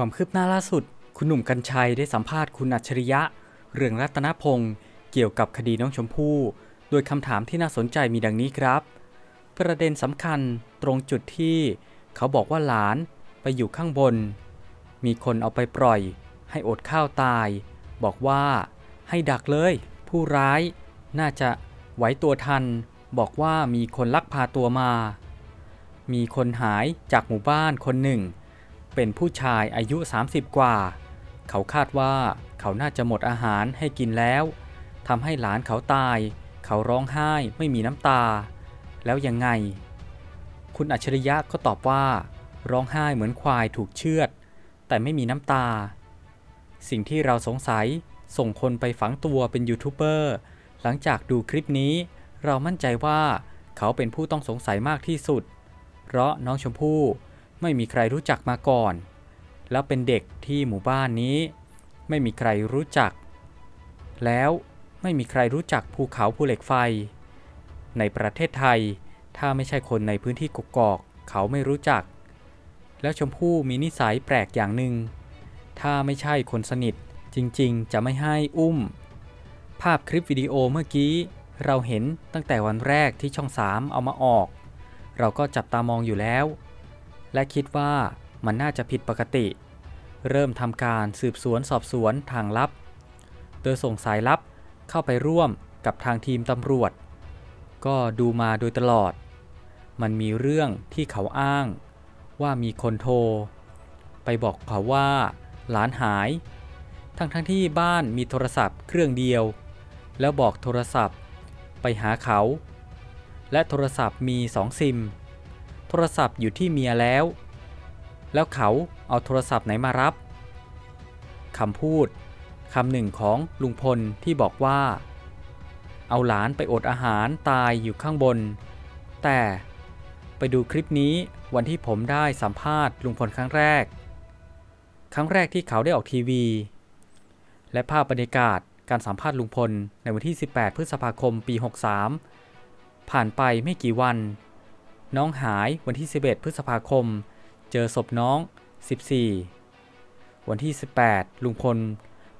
ความคืบหน้าล่าสุด คุณหนุ่มกัญชัยได้สัมภาษณ์คุณอัจฉริยะ เรืองรัตนพงศ์เกี่ยวกับคดีน้องชมพู่ โดยคำถามที่น่าสนใจมีดังนี้ครับ ประเด็นสำคัญตรงจุดที่เขาบอกว่าหลานไปอยู่ข้างบน มีคนเอาไปปล่อย ให้อดข้าวตาย บอกว่าให้ดักเลย ผู้ร้าย น่าจะไหวตัวทัน บอกว่ามีคนลักพาตัวมา มีคนหายจากหมู่บ้านคนหนึ่ง เป็นผู้ชายอายุ 30 กว่า เขาคาดว่าเขาน่าจะหมดอาหารให้กินแล้วทำให้หลานเขาตาย เขาร้องไห้ไม่มีน้ำตา แล้วยังไง คุณอัจฉริยะก็ตอบว่า ร้องไห้เหมือนควายถูกเชือด แต่ไม่มีน้ำตา สิ่งที่เราสงสัยส่งคนไปฝังตัวเป็นยูทูบเบอร์หลังจากดูคลิปนี้ เรามั่นใจว่าเขาเป็นผู้ต้องสงสัยมากที่สุด เพราะน้องชมพู่ ไม่มีใครรู้จักมาก่อน แล้วเป็นเด็กที่หมู่บ้านนี้ ไม่มีใครรู้จัก แล้วไม่มีใครรู้จักภูเขาภูเหล็กไฟ ในประเทศไทย ถ้าไม่ใช่คนในพื้นที่กกอก เขาไม่รู้จัก แล้วชมพู่มีนิสัยแปลกอย่างหนึ่ง ถ้าไม่ใช่คนสนิทจริงๆ จะไม่ให้อุ้ม ภาพคลิปวิดีโอเมื่อกี้ เราเห็นตั้งแต่วันแรกที่ช่อง 3 เอามาออก เราก็จับตามองอยู่แล้ว และคิดว่ามันน่าจะผิดปกติ เริ่มทำการสืบสวนสอบสวนทางลับ โดยส่งสายลับเข้าไปร่วมกับทางทีมตำรวจ ก็ดูมาโดยตลอด มันมีเรื่องที่เขาอ้าง ว่ามีคนโทร ไปบอกเขาว่าหลานหาย ทั้งทั้งๆที่บ้านมีโทรศัพท์เครื่องเดียว แล้วบอกโทรศัพท์ไปหาเขา และโทรศัพท์มีสองซิม โทรศัพท์อยู่ที่เมียแล้ว แล้วเขาเอาโทรศัพท์ไหนมารับคำพูดคำหนึ่งของลุงพลที่บอกว่า เอาหลานไปอดอาหารตายอยู่ข้างบน แต่ไปดูคลิปนี้วันที่ผมได้สัมภาษณ์ลุงพลครั้งแรก ครั้งแรกที่เขาได้ออกทีวี และภาพบรรยากาศการสัมภาษณ์ลุงพลในวันที่ 18 พฤษภาคมปี 63 ผ่านไปไม่กี่วัน น้องหายวันที่ 11 พฤษภาคม เจอศพน้อง 14 วันที่ 18 ลุงพล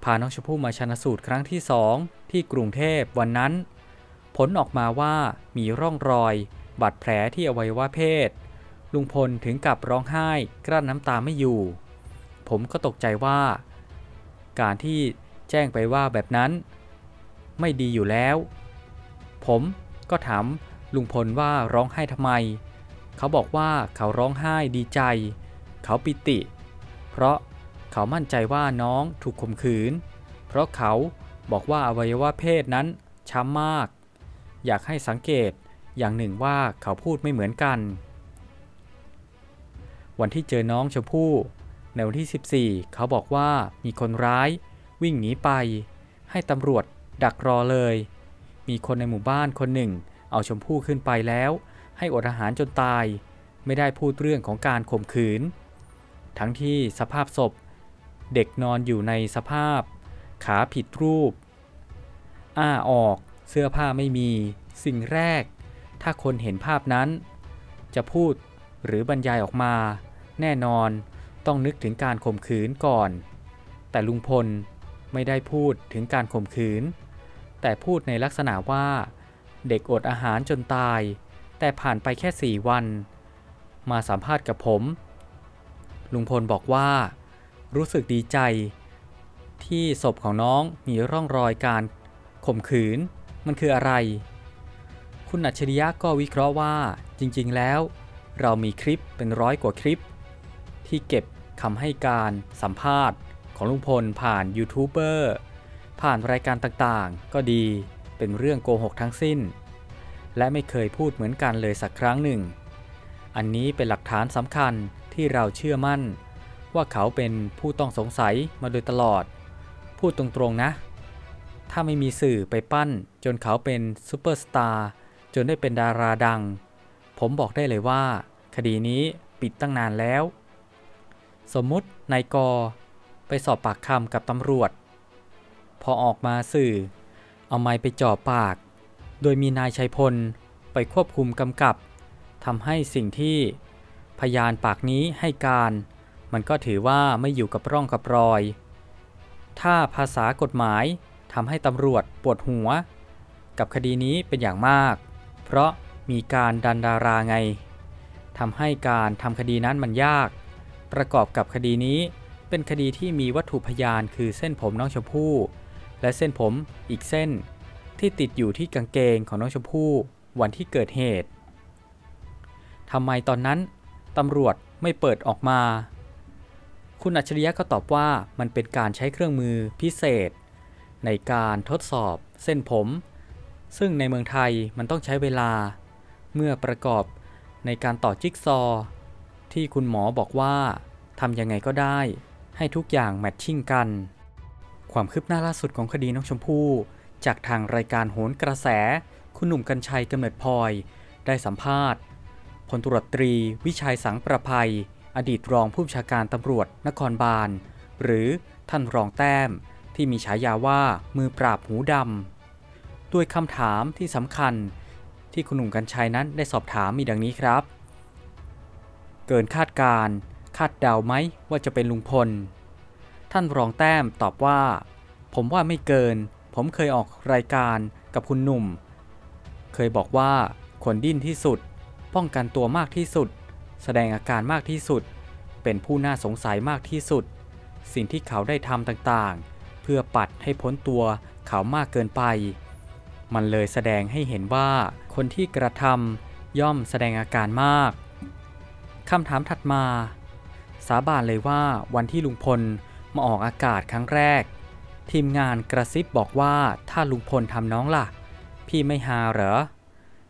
พาน้องชมพู่มาชันสูตรครั้งที่ 2 ที่กรุงเทพวันนั้น ผลออกมาว่ามีร่องรอย บาดแผลที่อวัยวะเพศ ลุงพลถึงกับร้องไห้กลั้นน้ำตาไม่อยู่ ผมก็ตกใจว่า การที่แจ้งไปว่าแบบนั้น ไม่ดีอยู่แล้ว ผมก็ถาม ลุงพลว่าร้องไห้ทำไม เขาบอกว่าเขาร้องไห้ดีใจ เขาปิติ เพราะเขามั่นใจว่าน้องถูกข่มขืน เพราะเขาบอกว่าอวัยวะเพศนั้นช้ำมาก อยากให้สังเกตอย่างหนึ่งว่าเขาพูดไม่เหมือนกัน วันที่เจอน้องชมพู่ในวันที่ 14 เขาบอกว่ามีคนร้ายวิ่งหนีไป ให้ตำรวจดักรอเลย มีคนในหมู่บ้านคนหนึ่ง เอาชมพู่ขึ้นไปแล้ว ให้อดอาหารจนตาย ไม่ได้พูดเรื่องของการข่มขืน ทั้งที่สภาพศพ เด็กนอนอยู่ในสภาพ ขาผิดรูป อ้าออก เสื้อผ้าไม่มี สิ่งแรก ถ้าคนเห็นภาพนั้น จะพูดหรือบรรยายออกมา แน่นอนต้องนึกถึงการข่มขืนก่อน แต่ลุงพลไม่ได้พูดถึงการข่มขืน แต่พูดในลักษณะว่า เด็กอดอาหารจนตาย แต่ผ่านไปแค่ 4 วัน มาสัมภาษณ์กับผม ลุงพลบอกว่า รู้สึกดีใจ ที่ศพของน้องมีร่องรอยการข่มขืน มันคืออะไร คุณอัจฉริยะก็วิเคราะห์ว่าจริง ๆ แล้ว เรามีคลิปเป็นร้อยกว่าคลิป ที่เก็บคำให้การสัมภาษณ์ของลุงพลผ่านยูทูบเบอร์ผ่านรายการต่างๆ ก็ดี เป็นเรื่องโกหกทั้งสิ้น และไม่เคยพูดเหมือนกันเลยสักครั้งหนึ่ง อันนี้เป็นหลักฐานสำคัญที่เราเชื่อมั่น ว่าเขาเป็นผู้ต้องสงสัยมาโดยตลอด พูดตรงๆนะ ถ้าไม่มีสื่อไปปั้น จนเขาเป็นซูเปอร์สตาร์จนได้เป็นดาราดัง ผมบอกได้เลยว่า คดีนี้ปิดตั้งนานแล้ว สมมุตินายกไปสอบปากคำกับตำรวจ พอออกมาสื่อ เอาไม้ไปจ่อปาก โดยมีนายชัยพลไปควบคุมกำกับทำให้สิ่งที่พยานปากนี้ให้การ มันก็ถือว่าไม่อยู่กับร่องกับรอย ถ้าภาษากฎหมายทำให้ตำรวจปวดหัว กับคดีนี้เป็นอย่างมาก เพราะมีการดันดาราไงทำให้การทำคดีนั้นมันยาก ประกอบกับคดีนี้เป็นคดีที่มีวัตถุพยานคือเส้นผมน้องชมพู่ และเส้นผมอีกเส้น ที่ติดอยู่ที่กางเกงของน้องชมพู่วันที่เกิดเหตุทำไมตอนนั้นตำรวจไม่เปิดออกมา คุณอัจฉริยะก็ตอบว่ามันเป็นการใช้เครื่องมือพิเศษ ในการทดสอบเส้นผม ซึ่งในเมืองไทยมันต้องใช้เวลา เมื่อประกอบในการต่อจิ๊กซอว์ที่คุณหมอบอกว่าทำยังไงก็ได้ ให้ทุกอย่างแมทชิ่งกัน ความคืบหน้าล่าสุดของคดีน้องชมพู่ จากทางรายการโหนกระแส คุณหนุ่มกัญชัยกำเนิดพลอย ได้สัมภาษณ์พลตุรวจตรี วิชัยสังประภัย อดีตรองผู้บัญชาการตำรวจนครบาล หรือท่านรองแต้ม ที่มีฉายาว่ามือปราบหูดำด้วยคำถามที่สำคัญ ที่คุณหนุ่มกัญชัยนั้นได้สอบถามมีดังนี้ครับ เกินคาดการคาดเดาไหมว่าจะเป็นลุงพล ท่านรองแต้มตอบว่า ผมว่าไม่เกิน ผมเคยออกรายการกับคุณหนุ่ม เคยบอกว่าคนดิ้นที่สุด ป้องกันตัวมากที่สุด แสดงอาการมากที่สุด เป็นผู้น่าสงสัยมากที่สุด สิ่งที่เขาได้ทำต่างๆ เพื่อปัดให้พ้นตัวเขามากเกินไป มันเลยแสดงให้เห็นว่าคนที่กระทำย่อมแสดงอาการมากคำถามถัดมา สาบานเลยว่าวันที่ลุงพล มาออกอากาศครั้งแรก ทีมงานกระซิบบอกว่าถ้าลุงพลทำน้องล่ะ พี่ไม่ฮาเหรอ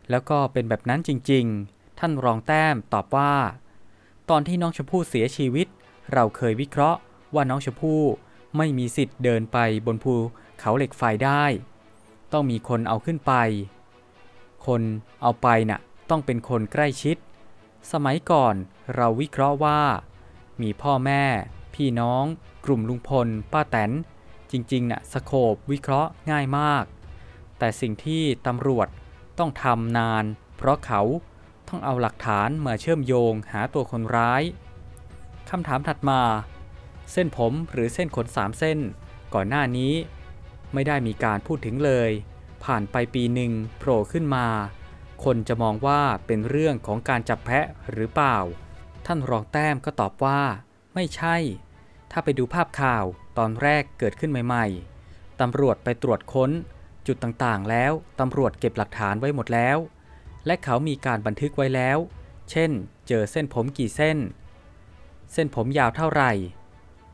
แล้วก็เป็นแบบนั้นจริงๆ ท่านรองแต้มตอบว่า ตอนที่น้องชมพู่เสียชีวิต เราเคยวิเคราะห์ว่าน้องชมพู่ไม่มีสิทธิ์เดินไปบนภูเขาเหล็กไฟได้ ต้องมีคนเอาขึ้นไป คนเอาไปน่ะต้องเป็นคนใกล้ชิด สมัยก่อนเราวิเคราะห์ว่า มีพ่อแม่ พี่น้อง กลุ่มลุงพล ป้าแตน จริงๆน่ะสโคบวิเคราะห์ง่ายมาก แต่สิ่งที่ตำรวจต้องทำนาน เพราะเขาต้องเอาหลักฐานมาเชื่อมโยงหาตัวคนร้ายคำถามถัดมา เส้นผมหรือเส้นขนสามเส้น ก่อนหน้านี้ ไม่ได้มีการพูดถึงเลย ผ่านไปปีหนึ่งโผล่ขึ้นมา คนจะมองว่าเป็นเรื่องของการจับแพะหรือเปล่า ท่านรองแต้มก็ตอบว่า ไม่ใช่ ถ้าไปดูภาพข่าวตอนแรกเกิดขึ้นใหม่ ๆ ตำรวจไปตรวจค้น จุดต่างๆ แล้ว ตำรวจเก็บหลักฐานไว้หมดแล้ว และเขามีการบันทึกไว้แล้ว เช่น เจอเส้นผมกี่เส้น เส้นผมยาวเท่าไหร่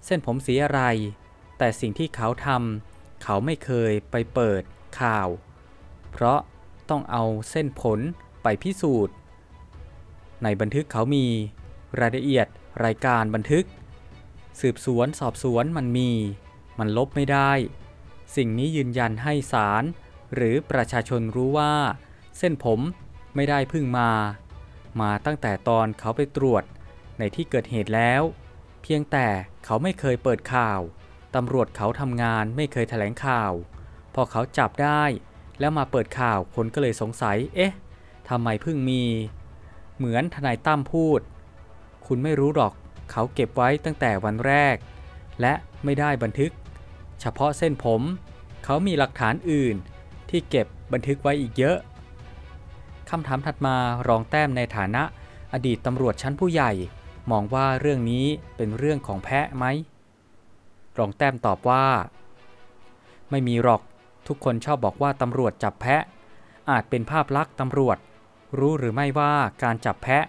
เส้นผมสีอะไร แต่สิ่งที่เขาทำเขาไม่เคยไปเปิดข่าว เพราะต้องเอาเส้นผลไปพิสูจน์ ในบันทึกเขามีรายละเอียดรายการบันทึก สืบสวนสอบสวนมันมี มันลบไม่ได้ สิ่งนี้ยืนยันให้ศาลหรือประชาชนรู้ว่า เส้นผมไม่ได้พึ่งมา มาตั้งแต่ตอนเขาไปตรวจในที่เกิดเหตุแล้ว เพียงแต่เขาไม่เคยเปิดข่าว ตำรวจเขาทำงานไม่เคยแถลงข่าว พอเขาจับได้ แล้วมาเปิดข่าวคนก็เลยสงสัย เอ๊ะทำไมเพิ่งมี เหมือนทนายตั้มพูด คุณไม่รู้หรอก เขาเก็บไว้ตั้งแต่วันแรก และไม่ได้บันทึก เฉพาะเส้นผม เขามีหลักฐานอื่น ที่เก็บบันทึกไว้อีกเยอะคำถามถัดมารองแต้มในฐานะ อดีตตำรวจชั้นผู้ใหญ่ มองว่าเรื่องนี้เป็นเรื่องของแพะไหมรองแต้มตอบว่า ไม่มีหรอกทุกคนชอบบอกว่าตำรวจจับแพะ อาจเป็นภาพลักษณ์ตำรวจ รู้หรือไม่ว่าการจับแพะ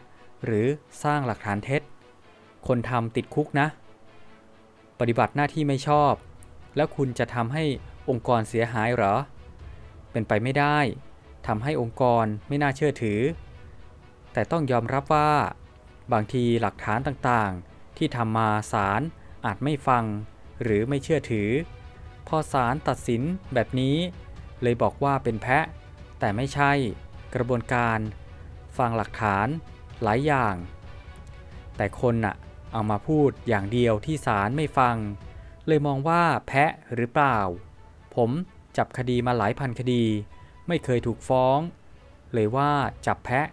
หรือสร้างหลักฐานเท็จ คนทำติดคุกนะ ปฏิบัติหน้าที่ไม่ชอบ แล้วคุณจะทำให้องค์กรเสียหายเหรอ เป็นไปไม่ได้ทำให้องค์กรไม่น่าเชื่อถือ แต่ต้องยอมรับว่า บางทีหลักฐานต่างๆ ที่ทำมาศาลอาจไม่ฟัง หรือไม่เชื่อถือ พอศาลตัดสินแบบนี้ เลยบอกว่าเป็นแพะ แต่ไม่ใช่กระบวนการ ฟังหลักฐานหลายอย่าง แต่คนน่ะ เอามาพูดอย่างเดียวที่ศาลไม่ฟัง เลยมองว่าแพะหรือเปล่า ผมจับคดีมาหลายพันคดี ไม่เคยถูกฟ้อง เลยว่าจับแพะ